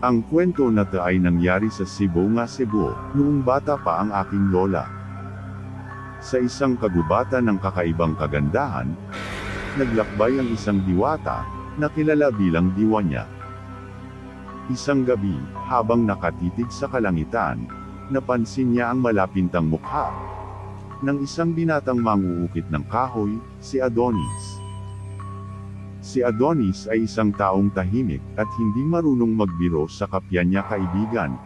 Ang kwento na to ay nangyari sa Cebu nga Cebu, noong bata pa ang aking lola. Sa isang kagubatan ng kakaibang kagandahan, naglakbay ang isang diwata, na kilala bilang diwa niya. Isang gabi, habang nakatitig sa kalangitan, napansin niya ang malapintang mukha ng isang binatang manguukit ng kahoy, si Adonis. Si Adonis ay isang taong tahimik at hindi marunong magbiro sa kapya niya kaibigan.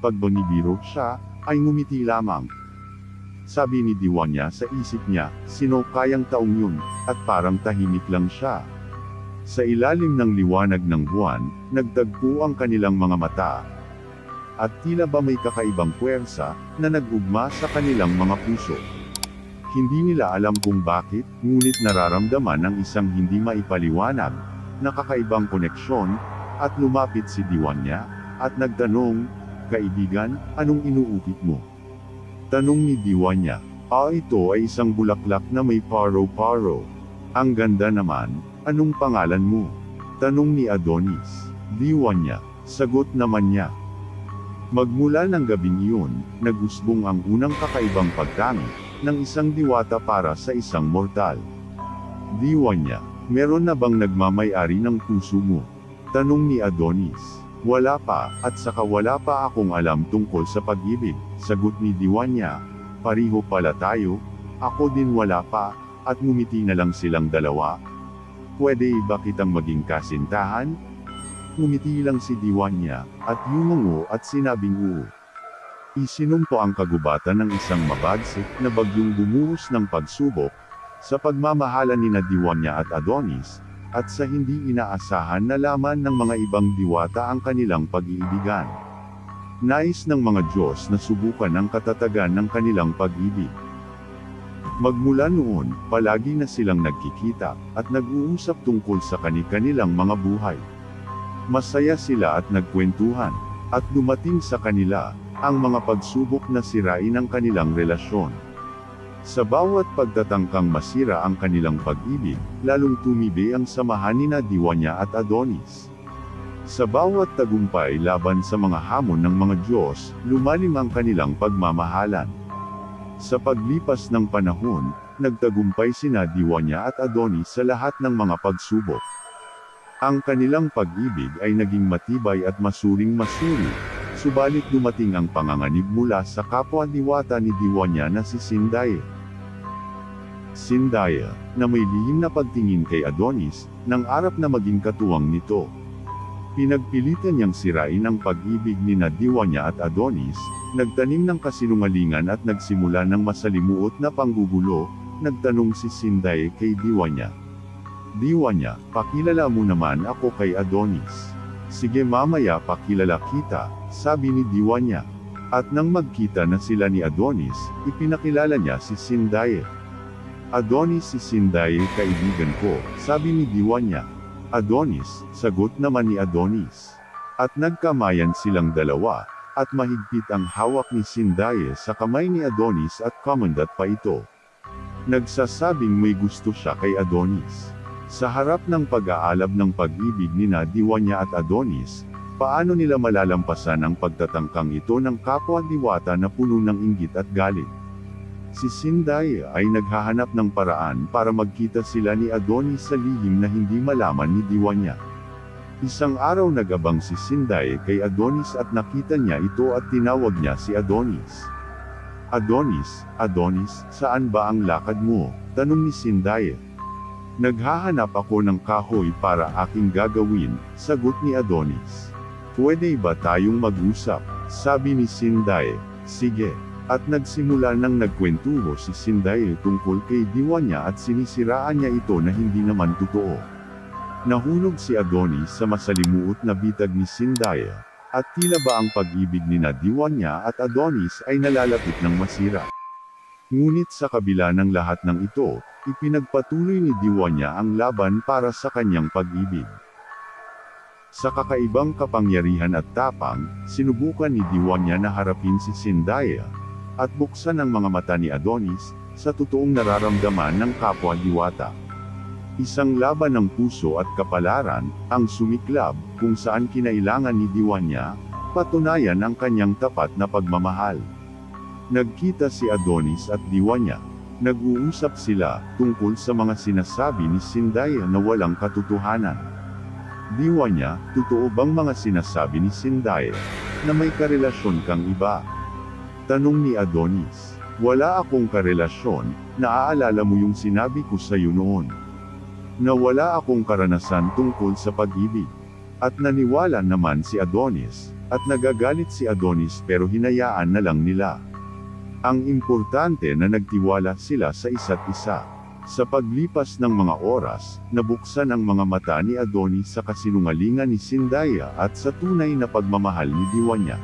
Pag binibiro siya, ay ngumiti lamang. Sabi ni Diwa niya sa isip niya, sino kayang taong yun, at parang tahimik lang siya. Sa ilalim ng liwanag ng buwan, nagtagpo ang kanilang mga mata. At tila ba may kakaibang puwersa, na nag-ugma sa kanilang mga puso. Hindi nila alam kung bakit, ngunit nararamdaman ng isang hindi maipaliwanag, na kakaibang koneksyon, at lumapit si Diwan niya, at nagtanong, Kaibigan, anong inuukit mo? Tanong ni Diwan niya, Ah ito ay isang bulaklak na may paro-paro. Ang ganda naman, anong pangalan mo? Tanong ni Adonis. Diwan niya, sagot naman niya. Magmula ng gabing iyon, nagusbong ang unang kakaibang pagtangi, ng isang diwata para sa isang mortal. Diwa niya, meron na bang nagmamayari ng puso mo? Tanong ni Adonis. Wala pa, at saka wala pa akong alam tungkol sa pag-ibig, sagot ni Diwa niya. Pariho pala tayo, ako din wala pa, at ngumiti na lang silang dalawa. Pwede ba kitang maging kasintahan? Ngumiti lang si Diwa niya, at yumungo at sinabing oo. Isinumpo ang kagubatan ng isang mabagsik na bagyong bumuhos ng pagsubok, sa pagmamahalan ni Diwanya at Adonis, at sa hindi inaasahan na laman ng mga ibang diwata ang kanilang pag-iibigan. Nais ng mga Diyos na subukan ang katatagan ng kanilang pag-ibig. Magmula noon, palagi na silang nagkikita, at nag-uusap tungkol sa kani-kanilang mga buhay. Masaya sila at nagkwentuhan, at dumating sa kanila, ang mga pagsubok na sirain ang kanilang relasyon. Sa bawat pagtatangkang masira ang kanilang pag-ibig, lalong tumibi ang samahan ni Diwanya at Adonis. Sa bawat tagumpay laban sa mga hamon ng mga Diyos, lumalim ang kanilang pagmamahalan. Sa paglipas ng panahon, nagtagumpay sina Diwanya at Adonis sa lahat ng mga pagsubok. Ang kanilang pag-ibig ay naging matibay at masuring masuri, Subalit dumating ang panganganib mula sa kapwa diwata ni Diwanya na si Sindaya. Sindaya, na may lihim na pagtingin kay Adonis, nang arap na maging katuwang nito. Pinagpilitan niyang sirain ang pag-ibig ni na Diwanya at Adonis, nagtanim ng kasinungalingan at nagsimula ng masalimuot na panggugulo, nagtanong si Sindaya kay Diwanya. Diwanya, pakilala mo naman ako kay Adonis. Sige mamaya pakilala kita, sabi ni Diwa niya. At nang magkita na sila ni Adonis, ipinakilala niya si Sindaye. Adonis si Sindaye kaibigan ko, sabi ni Diwa niya. Adonis, sagot naman ni Adonis. At nagkamayan silang dalawa, at mahigpit ang hawak ni Sindaye sa kamay ni Adonis at komandat pa ito. Nagsasabing may gusto siya kay Adonis. Sa harap ng pag-aalab ng pag-ibig ni Diwanya at Adonis, paano nila malalampasan ang pagtatangkang ito ng kapwa diwata na puno ng inggit at galit? Si Sinday ay naghahanap ng paraan para magkita sila ni Adonis sa lihim na hindi malaman ni Diwanya. Isang araw nagabang si Sinday kay Adonis at nakita niya ito at tinawag niya si Adonis. Adonis, Adonis, saan ba ang lakad mo? Tanong ni Sinday. Naghahanap ako ng kahoy para aking gagawin, sagot ni Adonis. Pwede ba tayong mag-usap? Sabi ni Sinday. Sige. At nagsimula nang nagkwentuho si Sinday tungkol kay diwa niya at sinisiraan niya ito na hindi naman totoo. Nahulog si Adonis sa masalimuot na bitag ni Sindaya, at tila ba ang pag-ibig ni Diwanya at Adonis ay nalalapit ng masira. Ngunit sa kabila ng lahat ng ito, ipinagpatuloy ni Diwanya ang laban para sa kanyang pag-ibig. Sa kakaibang kapangyarihan at tapang, sinubukan ni Diwanya na harapin si Sindaya, at buksan ang mga mata ni Adonis, sa totoong nararamdaman ng kapwa diwata. Isang laban ng puso at kapalaran, ang sumiklab, kung saan kinailangan ni Diwanya, patunayan ang kanyang tapat na pagmamahal. Nagkita si Adonis at Diwanya. Nag-uusap sila, tungkol sa mga sinasabi ni Sindaya na walang katotohanan. Diwanya, totoo bang mga sinasabi ni Sindaya, na may karelasyon kang iba? Tanong ni Adonis. Wala akong karelasyon, naaalala mo yung sinabi ko sa iyo noon na wala akong karanasan tungkol sa pag-ibig. At naniwala naman si Adonis, at nagagalit si Adonis pero hinayaan na lang nila. Ang importante na nagtiwala sila sa isa't isa. Sa paglipas ng mga oras, nabuksan ang mga mata ni Adonis sa kasinungalingan ni Sindaya at sa tunay na pagmamahal ni Diwanya.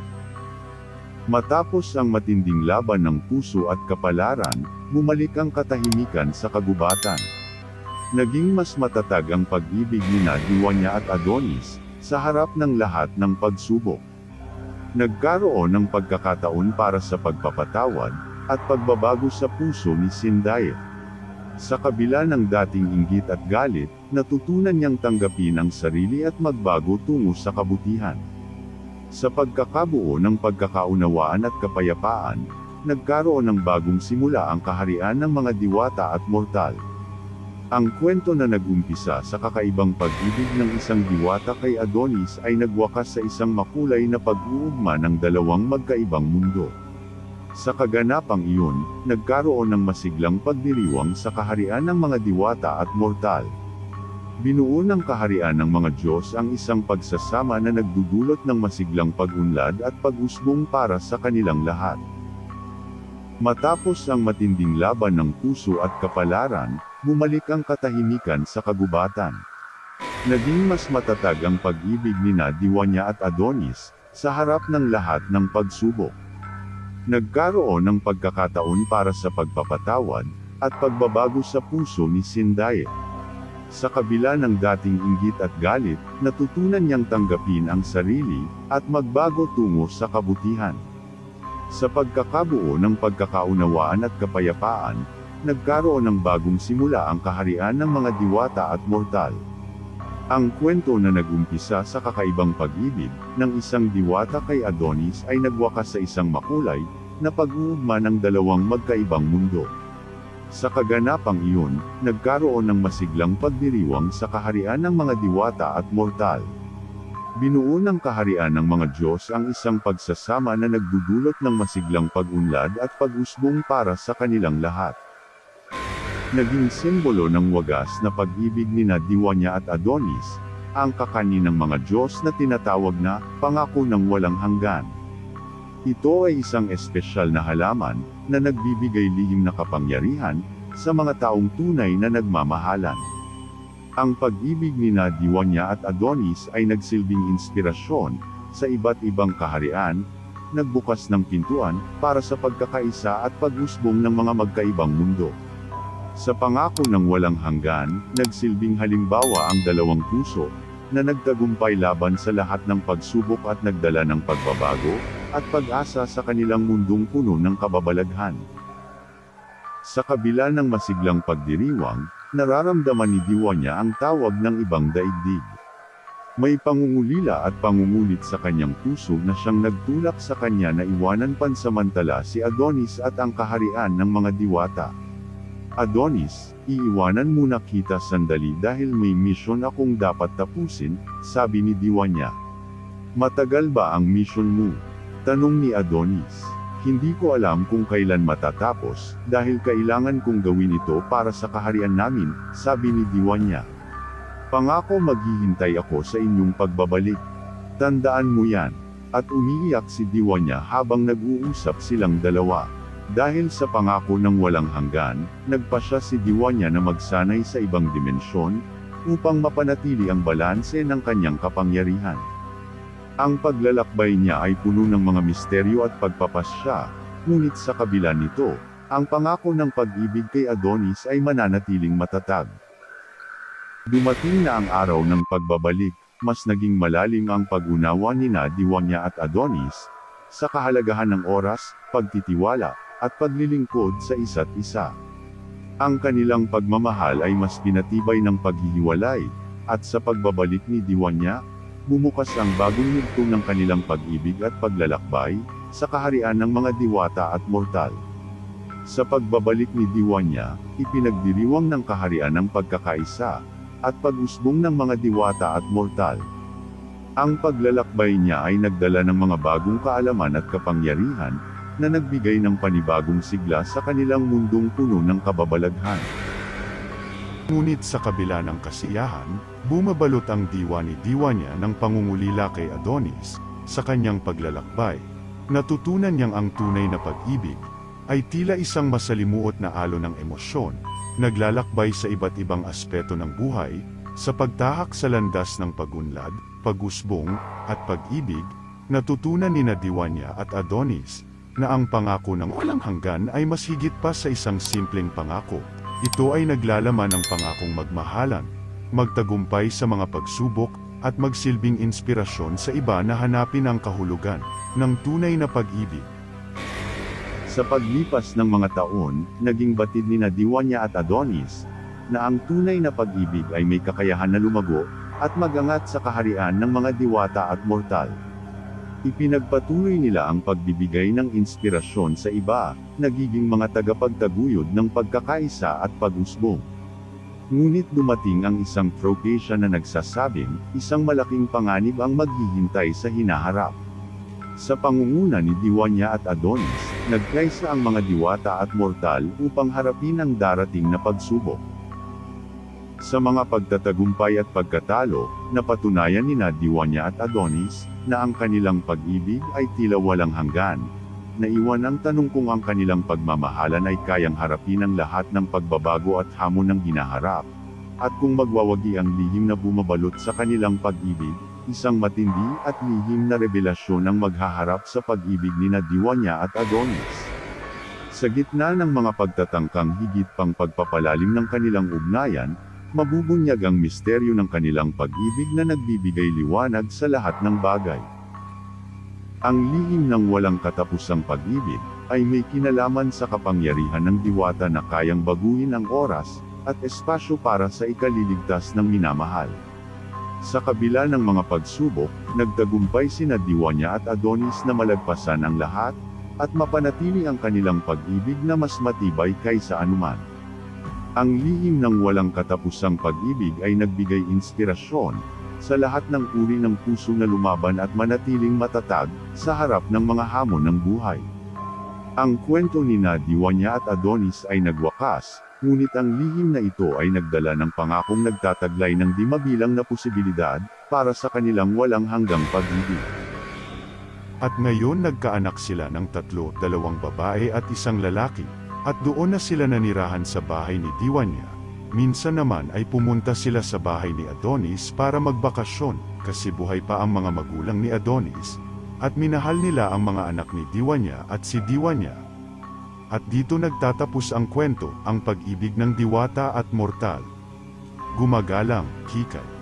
Matapos ang matinding laban ng puso at kapalaran, bumalik ang katahimikan sa kagubatan. Naging mas matatag ang pag-ibig ni Diwanya at Adonis, sa harap ng lahat ng pagsubok. Nagkaroon ng pagkakataon para sa pagpapatawad, at pagbabago sa puso ni Sindaya. Sa kabila ng dating inggit at galit, natutunan niyang tanggapin ang sarili at magbago tungo sa kabutihan. Sa pagkakabuo ng pagkakaunawaan at kapayapaan, nagkaroon ng bagong simula ang kaharian ng mga diwata at mortal. Ang kwento na nagumpisa sa kakaibang pag-ibig ng isang diwata kay Adonis ay nagwakas sa isang makulay na pag-uugma ng dalawang magkaibang mundo. Sa kaganapang iyon, nagkaroon ng masiglang pagdiriwang sa kaharian ng mga diwata at mortal. Binuo ng kaharian ng mga Diyos ang isang pagsasama na nagdudulot ng masiglang pag-unlad at pag-usbong para sa kanilang lahat. Matapos ang matinding laban ng puso at kapalaran, bumalik ang katahimikan sa kagubatan. Naging mas matatag ang pag-ibig ni Diwanya at Adonis, sa harap ng lahat ng pagsubok. Nagkaroon ng pagkakataon para sa pagpapatawad, at pagbabago sa puso ni Sindaye. Sa kabila ng dating inggit at galit, natutunan niyang tanggapin ang sarili, at magbago tungo sa kabutihan. Sa pagkakabuo ng pagkakaunawaan at kapayapaan, nagkaroon ng bagong simula ang kaharian ng mga diwata at mortal. Ang kwento na nagumpisa sa kakaibang pag-ibig ng isang diwata kay Adonis ay nagwakas sa isang makulay na pag-uugma ng dalawang magkaibang mundo. Sa kaganapang iyon, nagkaroon ng masiglang pagdiriwang sa kaharian ng mga diwata at mortal. Binuo ng kaharian ng mga Diyos ang isang pagsasama na nagdudulot ng masiglang pag-unlad at pag-usbong para sa kanilang lahat. Naging simbolo ng wagas na pag-ibig ni Diwanya at Adonis, ang kakanin ng mga Diyos na tinatawag na, pangako ng walang hanggan. Ito ay isang espesyal na halaman, na nagbibigay lihim na kapangyarihan, sa mga taong tunay na nagmamahalan. Ang pag-ibig ni Diwanya at Adonis ay nagsilbing inspirasyon, sa iba't ibang kaharian, nagbukas ng pintuan, para sa pagkakaisa at pag-usbong ng mga magkaibang mundo. Sa pangako ng walang hanggan, nagsilbing halimbawa ang dalawang puso, na nagtagumpay laban sa lahat ng pagsubok at nagdala ng pagbabago, at pag-asa sa kanilang mundong puno ng kababalaghan. Sa kabila ng masiglang pagdiriwang, nararamdaman ni Diwanya ang tawag ng ibang daigdig. May pangungulila at pangungulit sa kanyang puso na siyang nagtulak sa kanya na iwanan pansamantala si Adonis at ang kaharian ng mga diwata. Adonis, iiwanan muna kita sandali dahil may misyon akong dapat tapusin, sabi ni Diwanya. Matagal ba ang misyon mo? Tanong ni Adonis. Hindi ko alam kung kailan matatapos, dahil kailangan kong gawin ito para sa kaharian namin, sabi ni Diwanya. Pangako maghihintay ako sa inyong pagbabalik. Tandaan mo yan. At umiiyak si Diwanya habang nag-uusap silang dalawa. Dahil sa pangako ng walang hanggan, nagpa siya si Diwanya na magsanay sa ibang dimensyon, upang mapanatili ang balanse ng kanyang kapangyarihan. Ang paglalakbay niya ay puno ng mga misteryo at pagpapasya, ngunit sa kabila nito, ang pangako ng pag-ibig kay Adonis ay mananatiling matatag. Dumating na ang araw ng pagbabalik, mas naging malalim ang pag-unawa ni Diwanya at Adonis, sa kahalagahan ng oras, pagtitiwala, at paglilingkod sa isa't isa. Ang kanilang pagmamahal ay mas pinatibay ng paghihiwalay, at sa pagbabalik ni Diwanya, bumukas ang bagong yugto ng kanilang pag-ibig at paglalakbay, sa kaharian ng mga diwata at mortal. Sa pagbabalik ni Diwanya, ipinagdiriwang ng kaharian ng pagkakaisa, at pag-usbong ng mga diwata at mortal. Ang paglalakbay niya ay nagdala ng mga bagong kaalaman at kapangyarihan, na nagbigay ng panibagong sigla sa kanilang mundong puno ng kababalaghan. Ngunit sa kabila ng kasiyahan, bumabalot ang diwa ni diwa niya ng pangungulila kay Adonis, sa kanyang paglalakbay. Natutunan niyang ang tunay na pag-ibig, ay tila isang masalimuot na alo ng emosyon, naglalakbay sa iba't ibang aspeto ng buhay, sa pagtahak sa landas ng pagunlad, pagusbong, at pag-ibig, natutunan ni Diwanya at Adonis, na ang pangako ng walang hanggan ay mas higit pa sa isang simpleng pangako. Ito ay naglalaman ng pangakong magmahalan, magtagumpay sa mga pagsubok, at magsilbing inspirasyon sa iba na hanapin ang kahulugan ng tunay na pag-ibig. Sa paglipas ng mga taon, naging batid ni Diwanya at Adonis, na ang tunay na pag-ibig ay may kakayahan na lumago, at magangat sa kaharian ng mga diwata at mortal. Ipinagpatuloy nila ang pagbibigay ng inspirasyon sa iba, nagiging mga tagapagtaguyod ng pagkakaisa at pag-usbong. Ngunit dumating ang isang propesya na nagsasabing, isang malaking panganib ang maghihintay sa hinaharap. Sa pangunguna ni Diwanya at Adonis, nagkaisa ang mga diwata at mortal upang harapin ang darating na pagsubok. Sa mga pagtatagumpay at pagkatalo, napatunayan ni Diwanya at Adonis, na ang kanilang pag-ibig ay tila walang hanggan. Naiwan ang tanong kung ang kanilang pagmamahalan ay kayang harapin ang lahat ng pagbabago at hamon ng ginaharap. At kung magwawagi ang lihim na bumabalot sa kanilang pag-ibig, isang matindi at lihim na revelasyon ang maghaharap sa pag-ibig ni Diwanya at Adonis. Sa gitna ng mga pagtatangkang higit pang pagpapalalim ng kanilang ugnayan, mabubunyag ang misteryo ng kanilang pag-ibig na nagbibigay liwanag sa lahat ng bagay. Ang lihim ng walang katapusang pag-ibig, ay may kinalaman sa kapangyarihan ng diwata na kayang baguhin ang oras, at espasyo para sa ikaliligtas ng minamahal. Sa kabila ng mga pagsubok, nagtagumpay sina Diwanya at Adonis na malagpasan ang lahat, at mapanatili ang kanilang pag-ibig na mas matibay kaysa anuman. Ang lihim ng walang katapusang pag-ibig ay nagbigay inspirasyon, sa lahat ng uri ng puso na lumaban at manatiling matatag, sa harap ng mga hamon ng buhay. Ang kwento ni Diwanya at Adonis ay nagwakas, ngunit ang lihim na ito ay nagdala ng pangakong nagtataglay ng di mabilang na posibilidad, para sa kanilang walang hanggang pag-ibig. At ngayon nagkaanak sila ng tatlo, dalawang babae at isang lalaki, at doon na sila nanirahan sa bahay ni Diwanya. Minsan naman ay pumunta sila sa bahay ni Adonis para magbakasyon, kasi buhay pa ang mga magulang ni Adonis, at minahal nila ang mga anak ni Diwanya at si Diwanya. At dito nagtatapos ang kwento, ang pag-ibig ng diwata at mortal. Gumagalang, hikay.